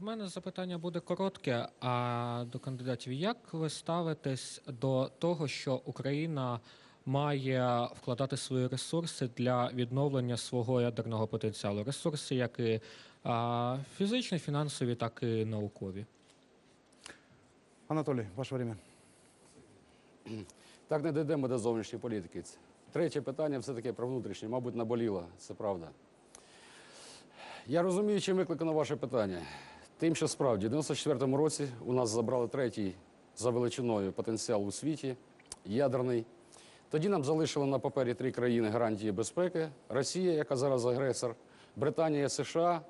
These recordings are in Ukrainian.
В мене запитання буде коротке. А до кандидатів, як ви ставитесь до того, що Україна має вкладати свої ресурси для відновлення свого ядерного потенціалу? Ресурси, як і а, фізичні, фінансові, так і наукові. Анатолий, ваше время. Так не дійдемо до зовнішньої політики. Третє питання все-таки про внутрішнє, мабуть, наболіло, це правда. Я розумію, чим викликано ваше питання. Тим, що справді, в 94-му році у нас забрали третій за величиною потенціал у світі, ядерний. Тоді нам залишили на папері три країни гарантії безпеки: Росія, яка зараз агресор, Британія США,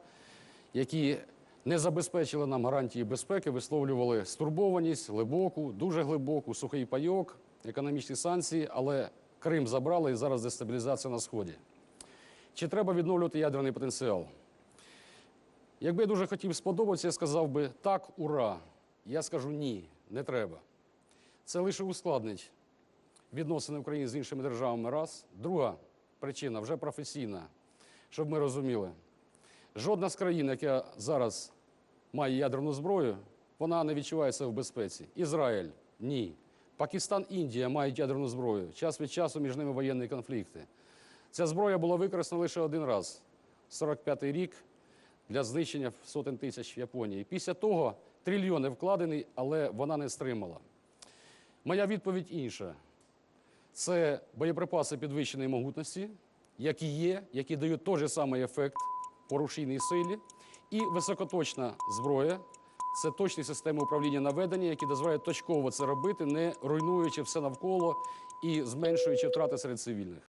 які не забезпечили нам гарантії безпеки, висловлювали стурбованість, глибоку, дуже глибоку, сухий пайок, економічні санкції, але Крим забрали і зараз дестабілізація на Сході. Чи треба відновлювати ядерний потенціал? Якби я дуже хотів сподобатися, я сказав би так, ура. Я скажу ні, не треба. Це лише ускладнить відносини України з іншими державами. Раз. Друга причина вже професійна, щоб ми розуміли. Жодна з країн, яка зараз має ядерну зброю, вона не відчувається в безпеці. Ізраїль ні. Пакистан, Індія мають ядерну зброю. Час від часу між ними воєнні конфлікти. Ця зброя була використана лише один раз 45-й рік для знищення сотень тисяч в Японії. Після того трильйони вкладені, але вона не стримала. Моя відповідь інша. Це боєприпаси підвищеної могутності, які є, які дають той же самий ефект по рушійній силі, і високоточна зброя. Це точні системи управління наведення, які дозволяють точково це робити, не руйнуючи все навколо і зменшуючи втрати серед цивільних.